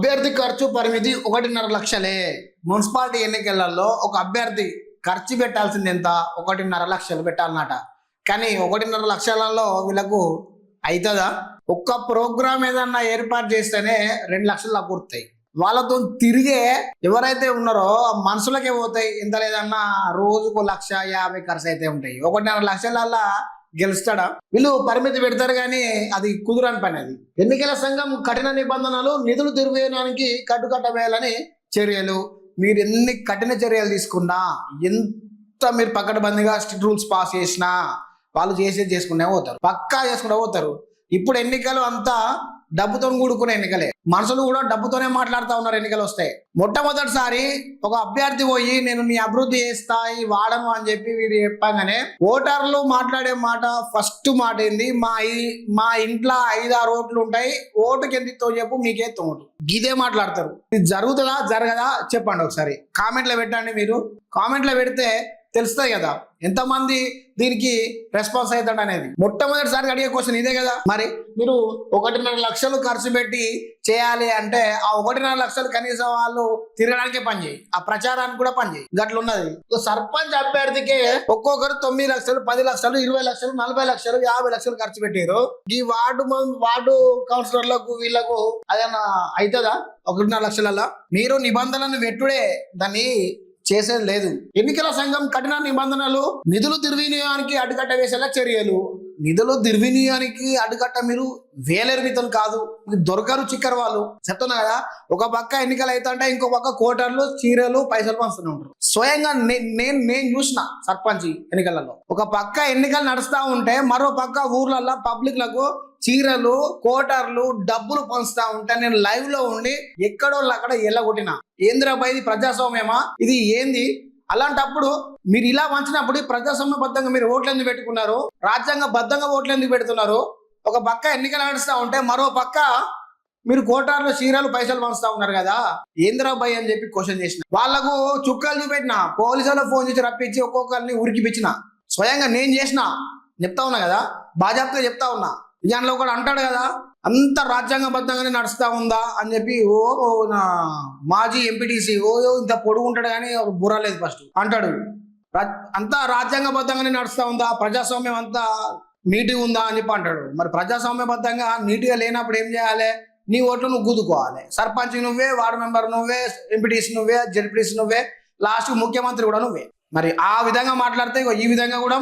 అభ్యర్థి ఖర్చు పరిమితి ఒకటిన్నర లక్షలే. మున్సిపాలిటీ ఎన్నికలలో ఒక అభ్యర్థి ఖర్చు పెట్టాల్సింది ఎంత ఒకటిన్నర లక్షలు పెట్టాలన్నట కానీ ఒకటిన్నర లక్షలలో వీళ్ళకు అవుతుందా ఒక్క ప్రోగ్రామ్ ఏదన్నా ఏర్పాటు చేస్తేనే రెండు లక్షలు పూర్తాయి. వాళ్ళతో తిరిగే ఎవరైతే ఉన్నారో మనుషులకే పోతాయి. ఇంత లేదన్నా రోజుకు లక్ష యాభై ఖర్చు అయితే ఉంటాయి. ఒకటిన్నర లక్షలల్లా గెలుస్తాడా? వీళ్ళు పరిమితి పెడతారు కానీ అది కుదురని పని అది. ఎన్నికల సంఘం కఠిన నిబంధనలు నిధులు దుర్వినియోగానికి కట్టుకట్ట వేయాలని చర్యలు. మీరు ఎన్ని కఠిన చర్యలు తీసుకున్నా ఎంత మీరు పకడ్బందీగా స్ట్రిక్ట్ రూల్స్ పాస్ చేసినా వాళ్ళు చేసేది చేసుకునే పోతారు. పక్కా చేసుకుంటూ పోతారు. ఇప్పుడు ఎన్నికలు అంతా డబ్బుతో కూడుకునే ఎన్నికలే. మనుషులు కూడా డబ్బుతోనే మాట్లాడుతూ ఉన్నారు ఎన్నికలు వస్తాయి మొట్టమొదటిసారి ఒక అభ్యర్థి పోయి నేను నీ అభివృద్ధి చేస్తా ఈ వాడను అని చెప్పి వీడు చెప్పగానే ఓటర్లు మాట్లాడే మాట ఫస్ట్ మాట ఏంది? మా ఈ- మా ఇంట్లో ఐదారు ఓట్లు ఉంటాయి ఓటుకి ఎంత చెప్పు మీకే తోటు గీదే మాట్లాడతారు. ఇది జరుగుతుందా? జరగదా? చెప్పండి ఒకసారి. కామెంట్లో పెట్టండి మీరు. కామెంట్లో పెడితే తెలుస్తాయి కదా. ఎంతమంది దీనికి రెస్పాన్స్ అవుతాడు అనేది. మొట్టమొదటిసారి అడిగే క్వశ్చన్ ఇదే కదా. మరి మీరు ఒకటిన్నర లక్షలు ఖర్చు పెట్టి చేయాలి అంటే ఆ ఒకటిన్నర లక్షలు కనీసం వాళ్ళు తిరగడానికే పనిచేయి ఆ ప్రచారానికి కూడా పని చేయి. ఉన్నది. సర్పంచ్ అభ్యర్థికే ఒక్కొక్కరు తొమ్మిది లక్షలు పది లక్షలు ఇరవై లక్షలు నలభై లక్షలు యాభై లక్షలు ఖర్చు పెట్టారు ఈ వార్డు వార్డు కౌన్సిలర్లకు వీళ్ళకు అదన్నా అవుతుందా ఒకటిన్నర లక్షలలో మీరు నిబంధనలను పెట్టుడే దాన్ని చేసేది లేదు. ఎన్నికల సంఘం కఠిన నిబంధనలు నిధులు దుర్వినియోగానికి అడ్డుకట్ట వేసేలా చర్యలు. నిధులు దుర్వినియోగానికి అడ్డుకట్ట మీరు వేలెరిమితలు కాదు. మీకు దొరకరు చిక్కరు వాళ్ళు. చెప్తున్నా కదా ఒక పక్క ఎన్నికలు అవుతుంటే ఇంకో పక్క కోటర్లు చీరలు పైసలు పంచుతూనే ఉంటారు. స్వయంగా నేను నేను చూసిన సర్పంచ్ ఎన్నికలలో ఒక పక్క ఎన్నికలు నడుస్తూ ఉంటే మరో పక్క ఊర్లలో పబ్లిక్లకు చీరలు కోటర్లు డబ్బులు పంచుతా ఉంటే నేను లైవ్లో ఉండి ఎక్కడో అక్కడ ఎల్లగొట్టిన ఏంద్రాబాయ్ ఇది ప్రజాస్వామ్యమా? ఇది ఏంది? అలాంటప్పుడు మీరు ఇలా వంచినప్పుడు ప్రజాస్వామ్యబద్ధంగా మీరు ఓట్లు ఎందుకు పెట్టుకున్నారు? రాజ్యాంగ బద్ధంగా ఓట్లు ఎందుకు పెడుతున్నారు? ఒక పక్క ఎన్నికలు నడుస్తూ ఉంటే మరో పక్క మీరు కోటార్లు చీరలు పైసలు పంచుతా ఉన్నారు కదా? ఏంద్రాబాయ్ అని చెప్పి క్వశ్చన్ చేసిన. వాళ్ళకు చుక్కలు చూపెట్టిన పోలీసులకు ఫోన్ చేసి రప్పించి ఒక్కొక్కరిని ఉరికిపించిన స్వయంగా నేను చేసిన. చెప్తా ఉన్నా కదా? బాజాప్గా చెప్తా ఉన్నా. దాంట్లో ఒకడు అంటాడు కదా అంత రాజ్యాంగబద్ధంగానే నడుస్తూ ఉందా అని చెప్పి ఓ ఓ నా మాజీ ఎంపీటీసీ ఓ ఇంత పొడుగు ఉంటాడు కానీ ఒక బుర్ర లేదు ఫస్ట్. అంటాడు అంతా రాజ్యాంగబద్ధంగానే నడుస్తూ ఉందా? ప్రజాస్వామ్యం అంతా నీటిగా ఉందా అని చెప్పి అంటాడు. మరి ప్రజాస్వామ్యబద్ధంగా నీట్గా లేనప్పుడు ఏం చేయాలి? నీ ఓట్లు నువ్వు గుద్దుకోవాలి. సర్పంచ్ నువ్వే వార్డు మెంబర్ నువ్వే ఎంపీటీసీ నువ్వే జడ్పీటీసీ నువ్వే లాస్ట్ ముఖ్యమంత్రి కూడా నువ్వే. మరి ఆ విధంగా మాట్లాడితే ఈ విధంగా కూడా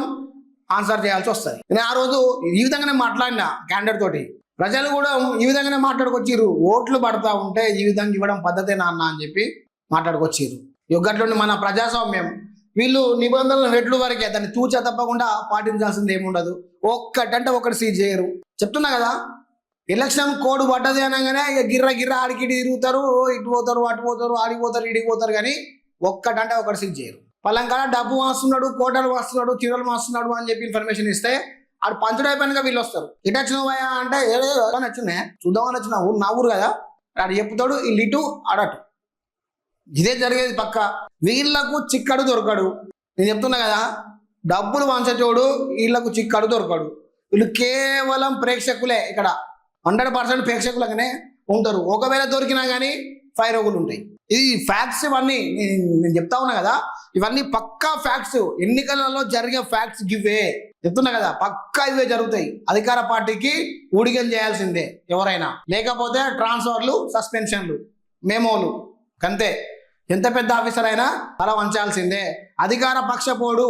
ఆన్సర్ చేయాల్సి వస్తుంది. నేను ఆ రోజు ఈ విధంగానే మాట్లాడినా క్యాండిడేట్ తోటి. ప్రజలు కూడా ఈ విధంగానే మాట్లాడుకొచ్చిర్రు. ఓట్లు పడతా ఉంటే ఈ విధంగా ఇవ్వడం పద్ధతే నాన్న అని చెప్పి మాట్లాడుకొచ్చిర్రు. యొక్కట్లోని మన ప్రజాస్వామ్యం. వీళ్ళు నిబంధనలు రెట్లు వరకే దాన్ని తూచా తప్పకుండా పాటించాల్సింది ఏముండదు. ఒక్కటంటే ఒకటి సీజ్ చేయరు. చెప్తున్నా కదా? ఎలక్షన్ కోడ్ పడ్డది అనగానే ఇక గిర్ర గిర్ర ఆడికి ఇటు తిరుగుతారు ఇటు పోతారు అటు పోతారు ఆడిపోతారు ఇడిగిపోతారు ఇడికి పోతారు కానీ ఒక్కటంటే ఒకటి సీజ్ చేయరు. పలంకాడ డబ్బు వాస్తున్నాడు కోటలు వాస్తున్నాడు చీరలు వాస్తున్నాడు అని చెప్పి ఇన్ఫర్మేషన్ ఇస్తే ఆడు పంచుడు అయిపోయినాక వీళ్ళు వస్తారు. ఇటు వచ్చినవయ్యా అంటే ఏదో నచ్చిందే చూద్దామని వచ్చిన ఊరు నా ఊరు కదా. ఆడు చెప్తాడు వీళ్ళు ఇటు ఆడటు ఇదే జరిగేది పక్క. వీళ్ళకు చిక్కడు దొరకడు. నేను చెప్తున్నా కదా డబ్బులు వంచచోడు వీళ్ళకు చిక్కడు దొరకడు. వీళ్ళు కేవలం ప్రేక్షకులే ఇక్కడ. హండ్రెడ్ పర్సెంట్ ప్రేక్షకులుగానే ఉంటారు. ఒకవేళ దొరికినా కానీ ఫైర్ రోజులు ఉంటాయి. ఇది ఫ్యాక్ట్స్ ఇవన్నీ నేను చెప్తా ఉన్నా కదా ఇవన్నీ పక్కా ఫ్యాక్ట్స్ ఎన్నికలలో జరిగే ఫ్యాక్ట్స్ గివే చెప్తున్నా కదా పక్కా ఇవే జరుగుతాయి. అధికార పార్టీకి ఊడిగం చేయాల్సిందే ఎవరైనా. లేకపోతే ట్రాన్స్ఫర్లు సస్పెన్షన్లు మేమోలు. అంతే. ఎంత పెద్ద ఆఫీసర్ అయినా తల వంచాల్సిందే. అధికార పక్షపోడు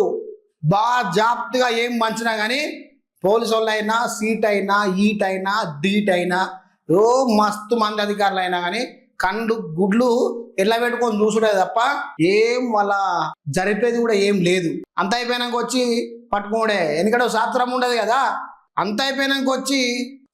బాగా జాప్తిగా ఏం మంచినా కానీ పోలీసు వాళ్ళు అయినా సీట్ అయినా ఈట్ అయినా డీట్ అయినా ఓ మస్తు మంది అధికారులు అయినా కానీ కండ్లు గుడ్లు ఎట్లా పెట్టుకొని చూసుడే తప్ప ఏం వాళ్ళ జరిపేది కూడా ఏం లేదు. అంత అయిపోయినాక వచ్చి పట్టుకోడే. ఎందుకంటే శాస్త్రం ఉండదు కదా. అంత అయిపోయినాక వచ్చి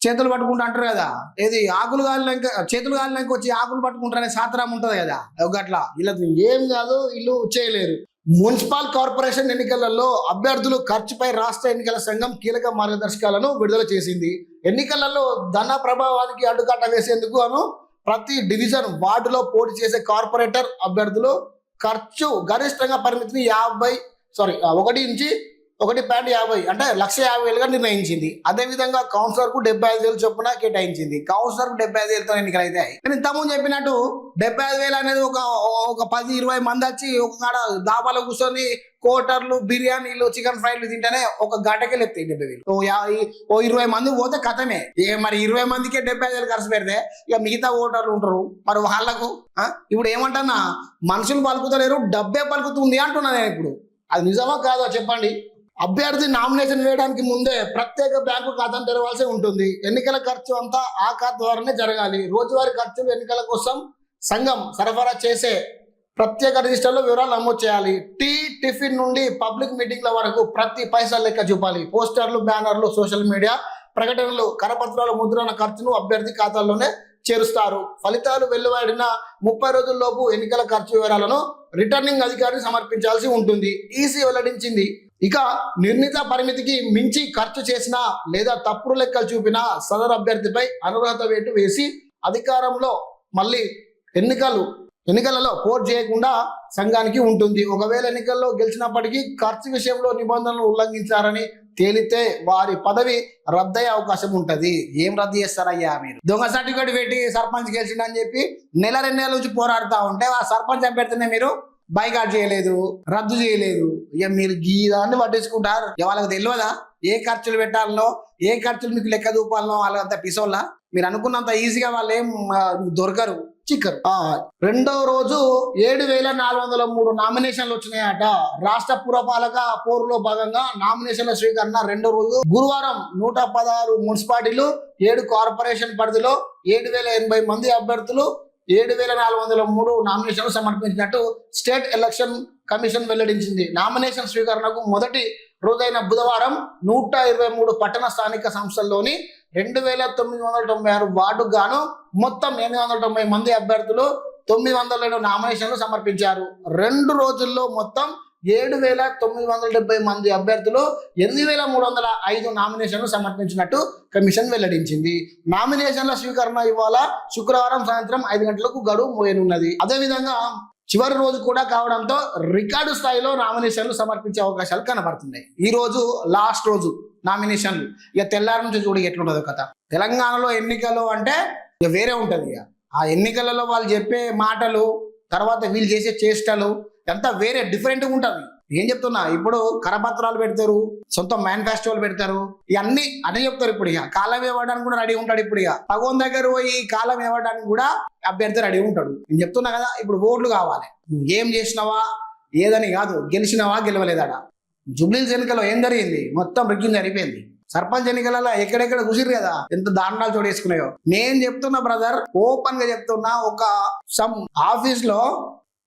చేతులు పట్టుకుంటూ అంటారు కదా. ఏది ఆకులు కాలినాక చేతులు కాలినాక వచ్చి ఆకులు పట్టుకుంటారనే శాస్త్రం ఉంటది కదా. ఒకట్లా. ఇలా ఏం కాదు వీళ్ళు చేయలేరు. మున్సిపల్ కార్పొరేషన్ ఎన్నికలలో అభ్యర్థులు ఖర్చుపై రాష్ట్ర ఎన్నికల సంఘం కీలక మార్గదర్శకాలను విడుదల చేసింది. ఎన్నికలలో ధన ప్రభావానికి అడ్డుకట్ట వేసేందుకు అను ప్రతి డివిజన్ వార్డులో పోటీ చేసే కార్పొరేటర్ అభ్యర్థులు ఖర్చు గరిష్టంగా పరిమితిని యాభై సారీ ఒకటి నుంచి ఒకటి పాయింట్ యాభై అంటే లక్ష యాభై వేలుగా నిర్ణయించింది. అదేవిధంగా కౌన్సిలర్కు డెబ్బై ఐదు వేలు చొప్పున కేటాయించింది. కౌన్సిలర్కు డెబ్బై ఐదు వేలతో ఎన్నికలైతే నేను ఇంతకుముందు చెప్పినట్టు డెబ్బై ఐదు వేలు అనేది ఒక ఒక పది ఇరవై మంది వచ్చి ఒక కాడ దాబాలో కూర్చొని కోటర్లు బిర్యానీలు చికెన్ ఫ్రైలు తింటేనే ఒక గంటకే లేపుతాయి డెబ్బై వేలు. ఓ ఇరవై మంది పోతే కథమే. ఏ మరి ఇరవై మందికే డెబ్బై ఐదు వేలు ఖర్చు పెడితే ఇక మిగతా ఓటర్లు ఉంటారు. మరి వాళ్ళకు ఇప్పుడు ఏమంటున్నా మనుషులు పలుకుతలేరు డబ్బే పలుకుతుంది అంటున్నా నేను ఇప్పుడు. అది నిజమా కాదో చెప్పండి? అభ్యర్థి నామినేషన్ వేయడానికి ముందే ప్రత్యేక బ్యాంకు ఖాతాను తెరవాల్సి ఉంటుంది. ఎన్నికల ఖర్చు అంతా ఆ ఖాతా ద్వారానే జరగాలి. రోజువారీ ఖర్చులు ఎన్నికల కోసం సంఘం సరఫరా చేసే ప్రత్యేక రిజిస్టర్లో వివరాలు నమోదు చేయాలి. టీ టిఫిన్ నుండి పబ్లిక్ మీటింగ్ల వరకు ప్రతి పైసా లెక్క చూపాలి. పోస్టర్లు బ్యానర్లు సోషల్ మీడియా ప్రకటనలు కరపత్రాల ముద్రణ ఖర్చును అభ్యర్థి ఖాతాల్లోనే చేరుస్తారు. ఫలితాలు వెలువడిన ముప్పై రోజుల్లోపు ఎన్నికల ఖర్చు వివరాలను రిటర్నింగ్ అధికారి సమర్పించాల్సి ఉంటుంది. ఈసీ వెల్లడించింది. ఇక నిర్ణీత పరిమితికి మించి ఖర్చు చేసిన లేదా తప్పుడు లెక్కలు చూపిన సదరు అభ్యర్థిపై అనర్హత వేటు వేసి అధికారంలో మళ్ళీ ఎన్నికలు ఎన్నికలలో పోటీ చేయకుండా సంఘానికి ఉంటుంది. ఒకవేళ ఎన్నికల్లో గెలిచినప్పటికీ ఖర్చు విషయంలో నిబంధనలు ఉల్లంఘించారని తేలితే వారి పదవి రద్దయ్యే అవకాశం ఉంటది. ఏం రద్దు చేస్తారయ్యా మీరు? దొంగ సర్టిఫికేట్ పెట్టి సర్పంచ్ గెలిచిందని చెప్పి నెల రెండు నెలల నుంచి పోరాడుతూ ఉంటే ఆ సర్పంచ్ అభ్యర్థినే మీరు బైకాట్ చేయలేదు రద్దు చేయలేదు. ఇక మీరు గీదాన్ని పట్టించుకుంటారు వాళ్ళకి తెలియదా ఏ ఖర్చులు పెట్టాలనో ఏ ఖర్చులు మీకు లెక్క చూపాలనో వాళ్ళంత పిసోళ్ళ? మీరు అనుకున్నంత ఈజీగా వాళ్ళు ఏం దొరకరు. చిక్కరు. రెండవ రెండో రోజు ఏడు వేల నాలుగు వందల మూడు నామినేషన్లు వచ్చినాయట. రాష్ట్ర పురపాలక పోరులో భాగంగా నామినేషన్ల స్వీకరణ రెండో రోజు. గురువారం నూట పదహారు మున్సిపాలిటీలు ఏడు కార్పొరేషన్ పరిధిలో ఏడు వేల ఎనభై మంది అభ్యర్థులు ఏడు వేల నాలుగు వందల మూడు నామినేషన్లు సమర్పించినట్టు స్టేట్ ఎలక్షన్ కమిషన్ వెల్లడించింది. నామినేషన్ స్వీకరణకు మొదటి రోజైన బుధవారం నూట ఇరవై మూడు పట్టణ స్థానిక సంస్థల్లోని రెండు వేల తొమ్మిది వందల తొంభై ఆరు వార్డుకు గాను మొత్తం ఎనిమిది వందల తొంభై మంది అభ్యర్థులు తొమ్మిది వందల రెండు నామినేషన్లు సమర్పించారు. రెండు రోజుల్లో మొత్తం ఏడు వేల తొమ్మిది వందల డెబ్బై మంది అభ్యర్థులు ఎనిమిది వేల మూడు వందల ఐదు నామినేషన్లు సమర్పించినట్టు కమిషన్ వెల్లడించింది. నామినేషన్ల స్వీకరణ ఇవాళ శుక్రవారం సాయంత్రం ఐదు గంటలకు గడువు మోయనున్నది. అదేవిధంగా చివరి రోజు కూడా కావడంతో రికార్డు స్థాయిలో నామినేషన్లు సమర్పించే అవకాశాలు కనబడుతున్నాయి. ఈ రోజు లాస్ట్ రోజు నామినేషన్లు. ఇక తెల్లారి నుంచి చూడ ఎట్లుంటుందో కథ. తెలంగాణలో ఎన్నికలు అంటే ఇక వేరే ఉంటుంది ఇక. ఆ ఎన్నికలలో వాళ్ళు చెప్పే మాటలు తర్వాత వీళ్ళు చేసే చేష్టలు ఎంత వేరే డిఫరెంట్గా ఉంటుంది. ఏం చెప్తున్నా? ఇప్పుడు కరపత్రాలు పెడతారు సొంత మేనిఫెస్టోలు పెడతారు ఇవన్నీ అదే చెప్తారు ఇప్పుడు ఇక. కాలం ఇవ్వడానికి కూడా రెడీ ఉంటాడు ఇప్పుడు ఇక. పగోన్ దగ్గర పోయి కాలం ఇవ్వడానికి కూడా అభ్యర్థి రెడీ ఉంటాడు. నేను చెప్తున్నా కదా ఇప్పుడు ఓట్లు కావాలి. ఏం చేసినావా? ఏదని కాదు గెలిచినావా గెలవలేదాడ? జుబ్లీస్ ఎన్నికలో ఏం జరిగింది? మొత్తం రిగ్గింగ్ జరిగిపోయింది. సర్పంచ్ ఎన్నికలలో ఎక్కడెక్కడ కుసిరు కదా? ఎంత దారుణాలు చోటేసుకున్నాయో. నేను చెప్తున్నా బ్రదర్ ఓపెన్గా చెప్తున్నా ఒక సమ్ ఆఫీస్లో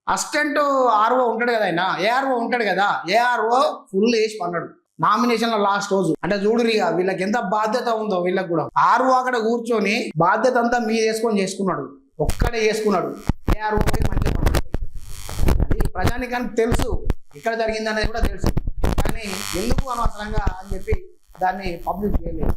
అసిస్టెంట్ ఆర్ఓ ఉంటాడు కదా ఆయన. ఏఆర్ఓ ఉంటాడు కదా? ఏఆర్ఓ ఫుల్ వేసి పన్నాడు. నామినేషన్లో లాస్ట్ రోజు. అంటే చూడురిగా వీళ్ళకి ఎంత బాధ్యత ఉందో వీళ్ళకి కూడా. ఆర్ఓ అక్కడ కూర్చొని బాధ్యత అంతా మీ చేసుకొని చేసుకున్నాడు. ఒక్కడే చేసుకున్నాడు. ఏఆర్ఓ మంచిగా అది ప్రజానికానికి తెలుసు. ఇక్కడ జరిగింది అనేది కూడా తెలుసు. కానీ ఎందుకు అనవసరంగా అని చెప్పి దాన్ని పబ్లిక్ చేయలేదు.